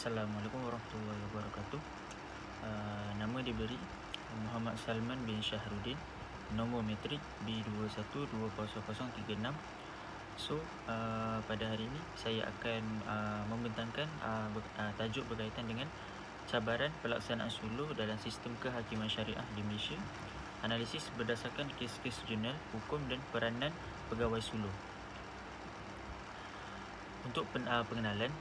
Assalamualaikum warahmatullahi wabarakatuh. Uh, nama diberi Muhammad Salman bin Syahrudin. Nombor matrik B21200036. So, uh, pada hari ini saya akan uh, membentangkan uh, ber- uh, tajuk berkaitan dengan cabaran pelaksanaan suluh dalam sistem kehakiman syariah di Malaysia. Analisis berdasarkan kes-kes jurnal, hukum dan peranan pegawai suluh. Untuk pen, uh, pengenalan,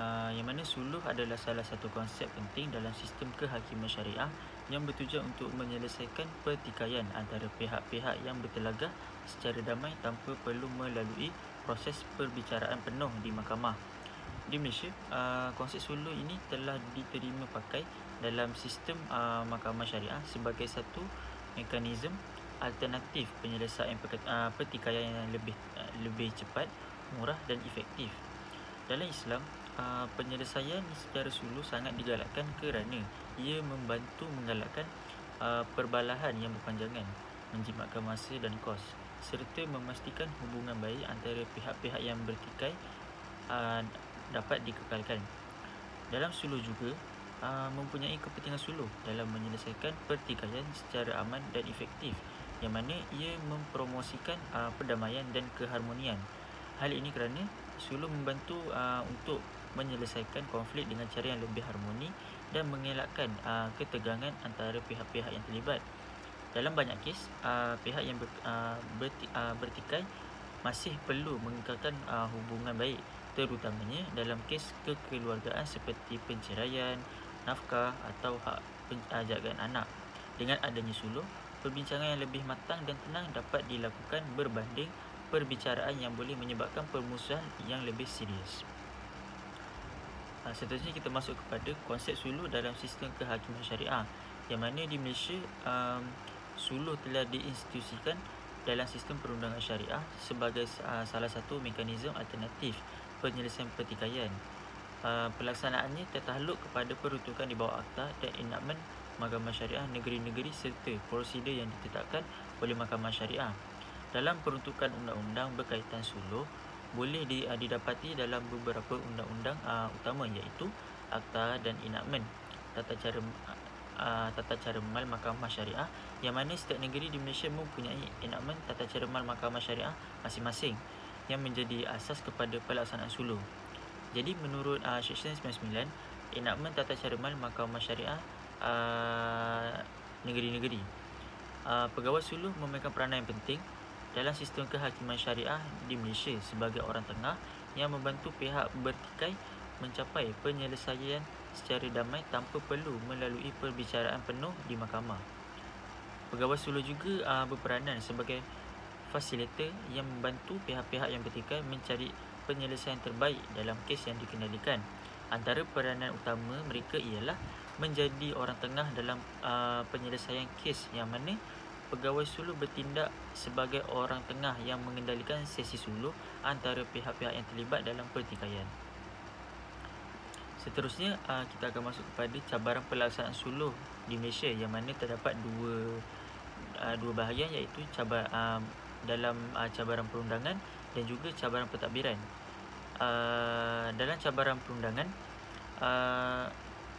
uh, yang mana suluh adalah salah satu konsep penting dalam sistem kehakiman syariah yang bertujuan untuk menyelesaikan pertikaian antara pihak-pihak yang bertelagah secara damai tanpa perlu melalui proses perbicaraan penuh di mahkamah. Di Malaysia, uh, konsep suluh ini telah diterima pakai dalam sistem uh, mahkamah syariah sebagai satu mekanisme alternatif penyelesaian pertikaian yang lebih uh, lebih cepat, murah dan efektif. Dalam Islam, uh, penyelesaian secara suluh sangat digalakkan kerana ia membantu menggalakkan uh, perbalahan yang berpanjangan, menjimatkan masa dan kos serta memastikan hubungan baik antara pihak-pihak yang bertikai uh, dapat dikekalkan. Dalam suluh juga mempunyai kepentingan suluh dalam menyelesaikan pertikaian secara aman dan efektif yang mana ia mempromosikan perdamaian dan keharmonian. Hal ini kerana suluh membantu uh, untuk menyelesaikan konflik dengan cara yang lebih harmoni dan mengelakkan uh, ketegangan antara pihak-pihak yang terlibat. Dalam banyak kes, uh, pihak yang ber, uh, berti, uh, bertikai masih perlu mengekalkan uh, hubungan baik terutamanya dalam kes kekeluargaan seperti penceraian, nafkah atau hak penjagaan anak. Dengan adanya suluh, perbincangan yang lebih matang dan tenang dapat dilakukan berbanding perbicaraan yang boleh menyebabkan permusuhan yang lebih serius. Uh, seterusnya kita masuk kepada konsep suluh dalam sistem kehakiman syariah yang mana di Malaysia um, suluh telah diinstitusikan dalam sistem perundangan syariah sebagai uh, salah satu mekanisme alternatif penyelesaian pertikaian. Uh, pelaksanaannya tertakluk kepada peruntukan di bawah akta dan enakmen Mahkamah Syariah negeri-negeri serta prosedur yang ditetapkan oleh Mahkamah Syariah. Dalam peruntukan undang-undang berkaitan suluh, boleh uh, didapati dalam beberapa undang-undang uh, utama iaitu Akta dan Enakmen Tata Cara uh, Tata Cara Mal Mahkamah Syariah yang mana setiap negeri di Malaysia mempunyai enakmen Tata Cara Mal Mahkamah Syariah masing-masing yang menjadi asas kepada pelaksanaan suluh. Jadi menurut uh, Seksyen 99, enakmen Tata Cara Mal Mahkamah Syariah uh, negeri-negeri uh, pegawai suluh memainkan peranan yang penting dalam sistem kehakiman syariah di Malaysia sebagai orang tengah yang membantu pihak bertikai mencapai penyelesaian secara damai tanpa perlu melalui perbicaraan penuh di mahkamah. Pegawai suluh juga uh, berperanan sebagai fasilitator yang membantu pihak-pihak yang bertikai mencari penyelesaian terbaik dalam kes yang dikendalikan. Antara peranan utama mereka ialah menjadi orang tengah dalam uh, penyelesaian kes yang mana pegawai suluh bertindak sebagai orang tengah yang mengendalikan sesi suluh antara pihak-pihak yang terlibat dalam pertikaian. Seterusnya uh, kita akan masuk kepada cabaran pelaksanaan suluh di Malaysia yang mana terdapat dua uh, dua bahagian iaitu cabar uh, dalam cabaran perundangan dan juga cabaran pentadbiran. Dalam cabaran perundangan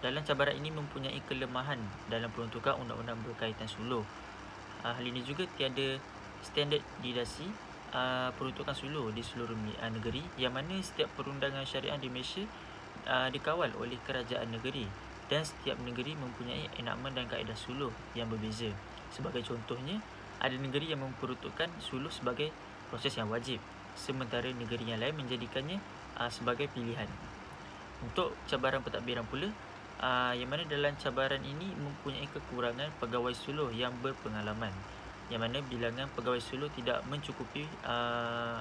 dalam cabaran ini mempunyai kelemahan dalam peruntukan undang-undang berkaitan suluh. Uh, hal ini juga tiada standardisasi uh, peruntukan suluh di seluruh uh, negeri yang mana setiap perundangan syariah di Malaysia uh, dikawal oleh kerajaan negeri dan setiap negeri mempunyai enakmen dan kaedah suluh yang berbeza. Sebagai contohnya, ada negeri yang memperuntukkan suluh sebagai proses yang wajib sementara negeri yang lain menjadikannya uh, sebagai pilihan. Untuk cabaran pentadbiran pula, uh, yang mana dalam cabaran ini mempunyai kekurangan pegawai suluh yang berpengalaman. Yang mana bilangan pegawai suluh tidak mencukupi uh,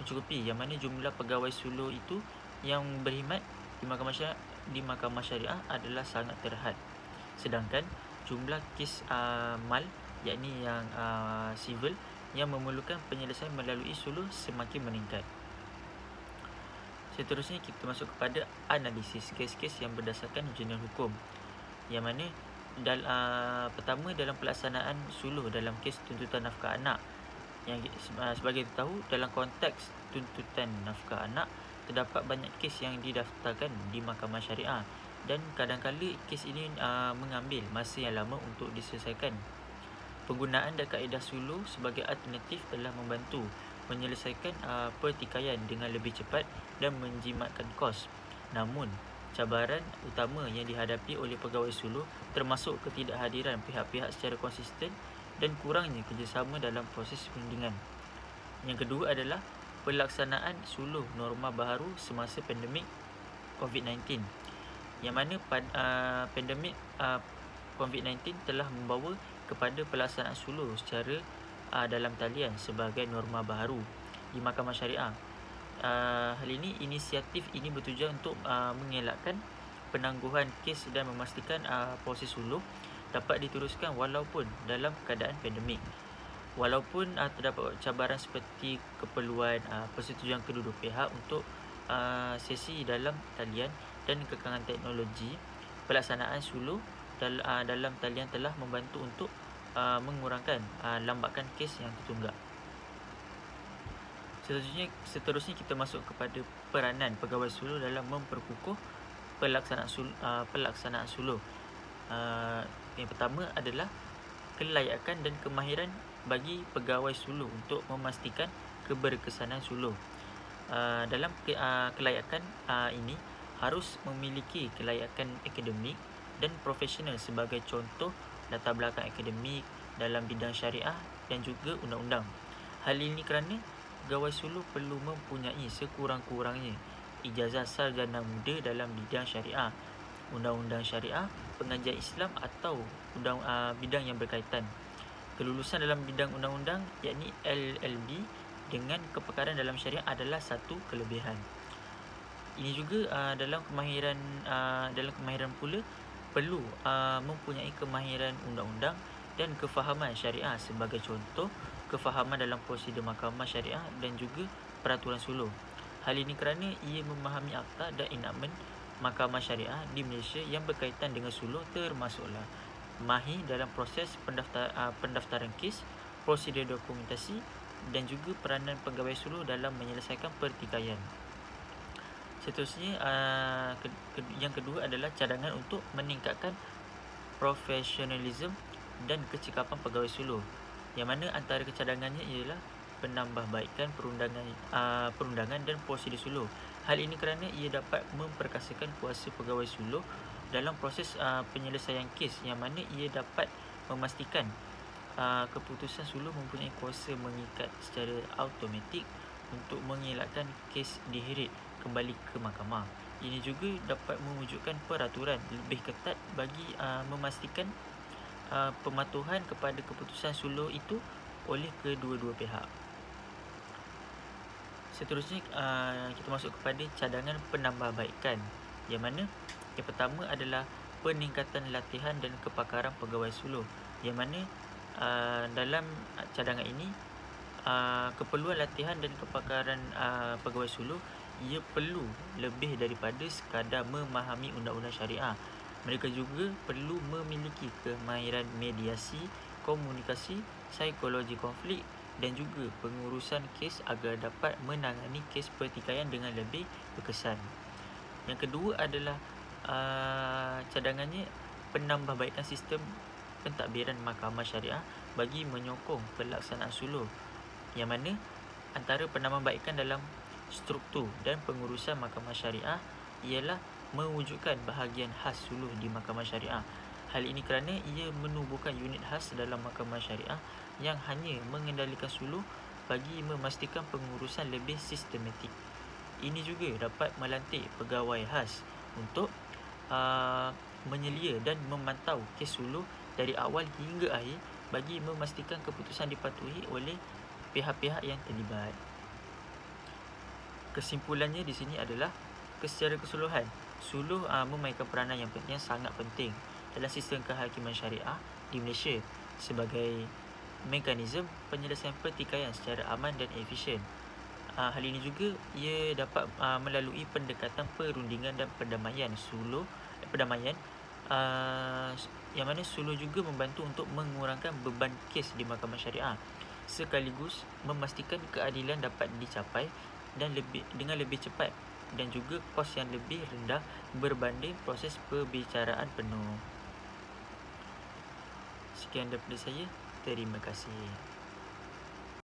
mencukupi yang mana jumlah pegawai suluh itu yang berkhidmat di mahkamah syariah, di mahkamah syariah adalah sangat terhad. Sedangkan jumlah kes uh, mal yakni yang uh, civil yang memerlukan penyelesaian melalui suluh semakin meningkat. Seterusnya kita masuk kepada analisis kes-kes yang berdasarkan jurnal hukum. Yang mana dal, uh, pertama dalam pelaksanaan suluh dalam kes tuntutan nafkah anak yang uh, sebagai kita tahu dalam konteks tuntutan nafkah anak terdapat banyak kes yang didaftarkan di mahkamah syariah dan kadang-kala kes ini uh, mengambil masa yang lama untuk diselesaikan. Penggunaan dan kaedah suluh sebagai alternatif telah membantu menyelesaikan uh, pertikaian dengan lebih cepat dan menjimatkan kos. Namun, cabaran utama yang dihadapi oleh pegawai suluh termasuk ketidakhadiran pihak-pihak secara konsisten dan kurangnya kerjasama dalam proses perundingan. Yang kedua adalah pelaksanaan suluh norma baharu semasa pandemik COVID-19 yang mana pada uh, pandemik uh, COVID-19 telah membawa kepada pelaksanaan suluh secara uh, dalam talian sebagai norma baharu di mahkamah syariah. Uh, hal ini inisiatif ini bertujuan untuk uh, mengelakkan penangguhan kes dan memastikan uh, proses suluh dapat diteruskan walaupun dalam keadaan pandemik. Walaupun uh, terdapat cabaran seperti keperluan uh, persetujuan kedua-dua pihak untuk uh, sesi dalam talian dan kekangan teknologi, pelaksanaan suluh dal, uh, dalam talian telah membantu untuk uh, mengurangkan uh, lambakan kes yang tertunggak. Seterusnya, seterusnya kita masuk kepada peranan pegawai suluh dalam memperkukuh pelaksanaan suluh. Uh, pelaksanaan suluh. Uh, yang pertama adalah kelayakan dan kemahiran bagi pegawai suluh untuk memastikan keberkesanan suluh. Uh, dalam ke, uh, kelayakan uh, ini harus memiliki kelayakan akademik dan profesional sebagai contoh latar belakang akademik dalam bidang syariah dan juga undang-undang. Hal ini kerana pegawai suluh perlu mempunyai sekurang-kurangnya ijazah sarjana muda dalam bidang syariah, undang-undang syariah, pengajian Islam atau undang uh, bidang yang berkaitan kelulusan dalam bidang undang-undang yakni LLB dengan kepakaran dalam syariah adalah satu kelebihan. Ini juga uh, dalam kemahiran uh, dalam kemahiran pula perlu uh, mempunyai kemahiran undang-undang dan kefahaman syariah sebagai contoh kefahaman dalam prosedur mahkamah syariah dan juga peraturan suluh. Hal ini kerana ia memahami akta dan enakmen mahkamah syariah di Malaysia yang berkaitan dengan suluh termasuklah mahir dalam proses pendaftar, uh, pendaftaran kes, prosedur dokumentasi dan juga peranan pegawai suluh dalam menyelesaikan pertikaian. Seterusnya, uh, ke, ke, yang kedua adalah cadangan untuk meningkatkan profesionalism dan kecekapan pegawai suluh. Yang mana antara kecadangannya ialah penambahbaikan perundangan uh, perundangan dan prosedur suluh. Hal ini kerana ia dapat memperkasakan kuasa pegawai suluh dalam proses uh, penyelesaian kes yang mana ia dapat memastikan uh, keputusan suluh mempunyai kuasa mengikat secara automatik untuk mengelakkan kes diheret kembali ke mahkamah. Ini juga dapat mewujudkan peraturan lebih ketat bagi uh, memastikan uh, pematuhan kepada keputusan suluh itu oleh kedua-dua pihak. Seterusnya uh, kita masuk kepada cadangan penambahbaikan yang mana yang pertama adalah peningkatan latihan dan kepakaran pegawai suluh yang mana uh, dalam cadangan ini uh, keperluan latihan dan kepakaran uh, pegawai suluh ia perlu lebih daripada sekadar memahami undang-undang syariah. Mereka juga perlu memiliki kemahiran mediasi, komunikasi, psikologi konflik dan juga pengurusan kes agar dapat menangani kes pertikaian dengan lebih berkesan. Yang kedua adalah uh, cadangannya penambahbaikan sistem pentadbiran mahkamah syariah bagi menyokong pelaksanaan suluh yang mana antara penambahbaikan dalam struktur dan pengurusan mahkamah syariah ialah mewujudkan bahagian khas suluh di mahkamah syariah. Hal ini kerana ia menubuhkan unit khas dalam mahkamah syariah yang hanya mengendalikan suluh bagi memastikan pengurusan lebih sistematik. Ini juga dapat melantik pegawai khas untuk uh, menyelia dan memantau kes suluh dari awal hingga akhir bagi memastikan keputusan dipatuhi oleh pihak-pihak yang terlibat. Kesimpulannya di sini adalah secara keseluruhan suluh uh, memainkan peranan yang, yang sangat penting dalam sistem kehakiman syariah di Malaysia sebagai mekanisme penyelesaian pertikaian secara aman dan efisien. Uh, hal ini juga ia dapat uh, melalui pendekatan perundingan dan perdamaian suluh eh, perdamaian uh, yang mana suluh juga membantu untuk mengurangkan beban kes di mahkamah syariah sekaligus memastikan keadilan dapat dicapai dan lebih dengan lebih cepat dan juga kos yang lebih rendah berbanding proses perbicaraan penuh. Sekian daripada saya. Terima kasih.